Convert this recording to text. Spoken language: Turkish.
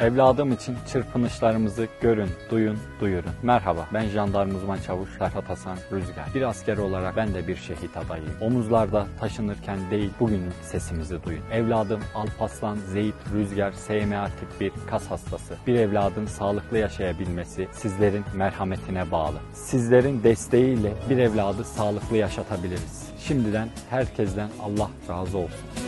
Evladım için çırpınışlarımızı görün, duyun, duyurun. Merhaba, ben jandarma uzman çavuş Ferhat Hasan Rüzgar. Bir asker olarak ben de bir şehit adayıyım. Omuzlarda taşınırken değil, bugün sesimizi duyun. Evladım Alpaslan Zeyt Rüzgar SMA tip 1 kas hastası. Bir evladın sağlıklı yaşayabilmesi sizlerin merhametine bağlı. Sizlerin desteğiyle bir evladı sağlıklı yaşatabiliriz. Şimdiden herkesten Allah razı olsun.